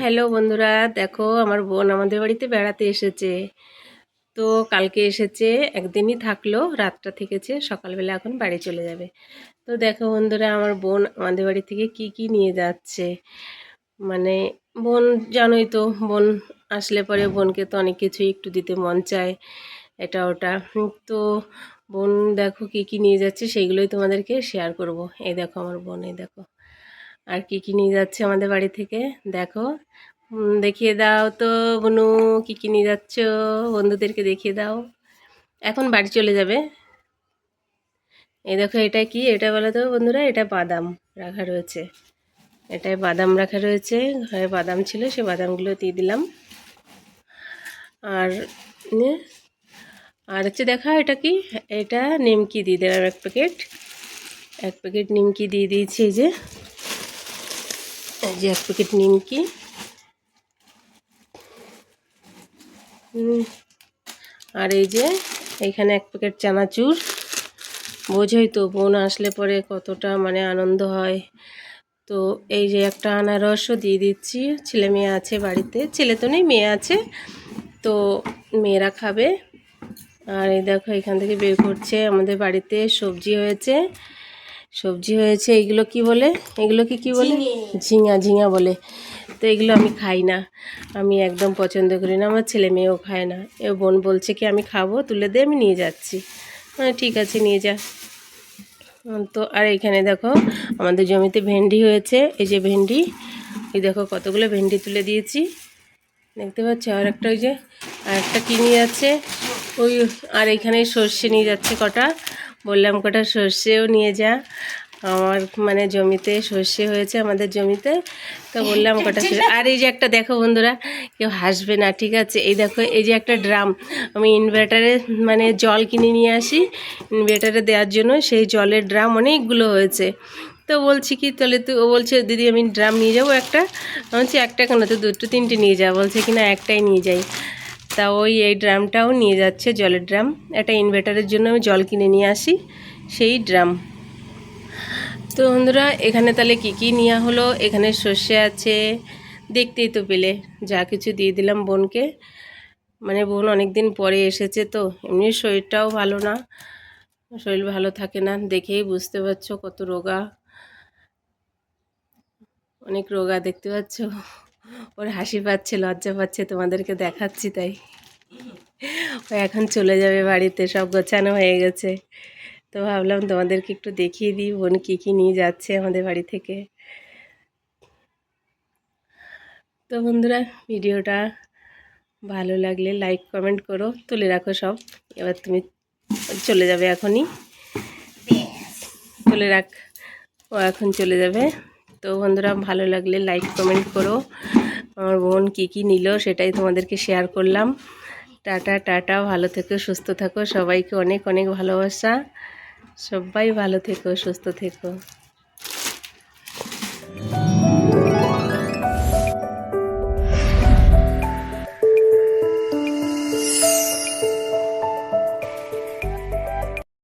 Hello বন্ধুরা। দেখো, আমার বোন আমাদের বাড়িতে বেড়াতে এসেছে। তো কালকে এসেছে, একদিনই থাকল, রাতটা থেকেছে, সকালবেলা এখন বাড়ি চলে যাবে। তো দেখো বন্ধুরা, আমার বোন আমাদের বাড়ি থেকে কি কি নিয়ে যাচ্ছে? মানে বোন জানোই তো, বোন আসলে পরে বোনকে তো অনেক কিছুই একটু দিতে মন চায়। এটা ওটা। তো বোন দেখো কি কি নিয়ে যাচ্ছে সেইগুলোই তোমাদেরকে শেয়ার করব। এই দেখো আমার বোন, এই দেখো। আর কি কি নিয়ে যাচ্ছে আমাদের বাড়ি থেকে? দেখো। দেখিয়ে দাও তো বনু, কি কি নিয়ে যাচ্ছ? বন্ধুদেরকে দেখিয়ে দাও। এখন বাড়ি চলে যাবে। এই দেখো এটা কি? এটা বলো তো বন্ধুরা, এটা বাদাম রাখা রয়েছে। এটায় বাদাম রাখা রয়েছে। ঘরে বাদাম ছিল, সে বাদামগুলো দিয়ে দিলাম। আর আর হচ্ছে দেখা, এটা কি? এটা নিমকি দিয়ে দিলাম এক প্যাকেট। এক প্যাকেট নিমকি দিয়ে দিয়েছি এই যে। এই যে এক প্যাকেট নিমকি। আর এই যে এখানে এক প্যাকেট চানাচুর। বোঝোই তো, বোন আসলে পরে কতটা মানে আনন্দ হয়। তো এই যে একটা আনারসও দিয়ে দিচ্ছি। ছেলে মেয়ে আছে বাড়িতে। ছেলে তো নেই, মেয়ে আছে। তো মেয়েরা খাবে। আর এই দেখো এখান থেকে বের করছে আমাদের বাড়িতে সবজি হয়েছে। সবজি হয়েছে এগুলো কি বলে? এগুলোকে কি বলে? ঝিঙা। ঝিঙা বলে। তো এগুলো আমি খাই না। আমি একদম পছন্দ করি না আমার ছেলে মেয়েও খায় না। এ বোন বলছে কি আমি খাব তুলে দিয়ে আমি নিয়ে যাচ্ছি। হ্যাঁ ঠিক আছে নিয়ে যা। তো আর এখানে দেখো আমাদের জমিতে ভেন্ডি হয়েছে। এই যে ভেন্ডি এই দেখো কতগুলো ভেন্ডি তুলে দিয়েছি। দেখতে পাচ্ছ? আর একটা ওই যে আর একটা কি নিয়ে যাচ্ছে ওই, আর এখানে সর্ষে নিয়ে যাচ্ছে কটা। বললাম কটা সর্ষেও নিয়ে যা। আমার মানে জমিতে সর্ষে হয়েছে আমাদের জমিতে। তো বললাম কটা আর এই যে একটা দেখো বন্ধুরা, কেউ হাসবে না, ঠিক আছে? এই দেখো, এই যে একটা ড্রাম। আমি ইনভার্টারে মানে জল কিনে নিয়ে আসি। ইনভার্টারে দেওয়ার জন্য সেই জলের ড্রাম অনেকগুলো হয়েছে। তো বলছি কি, তাহলে তুই ও বলছে, দিদি, আমি ড্রাম নিয়ে যাব একটা। বলছি, একটা কেন? তো দুটো তিনটে নিয়ে যা। বলছে কি, না, একটাই নিয়ে যাই। তা ওই এই ড্রামটাও নিয়ে যাচ্ছে জলের ড্রাম। একটা ইনভার্টারের জন্য আমি জল কিনে নিয়ে আসি, সেই ড্রাম। তো বন্ধুরা, এখানে তাহলে কি কি নেওয়া হলো? এখানে সর্ষে আছে, দেখতেই তো পেলে। যা কিছু দিয়ে দিলাম বোনকে। মানে বোন অনেক দিন পরে এসেছে তো, এমনি শরীরটাও ভালো না। শরীর ভালো থাকে না, দেখেই বুঝতে পারছ কত রোগা। অনেক রোগা, দেখতে পাচ্ছ? ওর হাসি পাচ্ছে লজ্জা পাচ্ছে তোমাদেরকে দেখাচ্ছি তাই। ও এখন চলে যাবে বাড়িতে সব গোছানো হয়ে গেছে। তো ভাবলাম তোমাদেরকে একটু দেখিয়ে দিই বোন কী কী নিয়ে যাচ্ছে আমাদের বাড়ি থেকে। তো বন্ধুরা ভিডিওটা ভালো লাগলে লাইক কমেন্ট করো তুলে রাখো সব। এবার তুমি চলে যাবে এখনই। তুলে রাখ ও এখন চলে যাবে। তো বন্ধুরা, ভালো লাগলে লাইক কমেন্ট করো। আমার বোন কী কী নিল সেটাই তোমাদেরকে শেয়ার করলাম। টাটা টাটা, ভালো থেকো, সুস্থ থাকো। সবাইকে অনেক অনেক ভালোবাসা। সবাই ভালো থেকো, সুস্থ থেকো।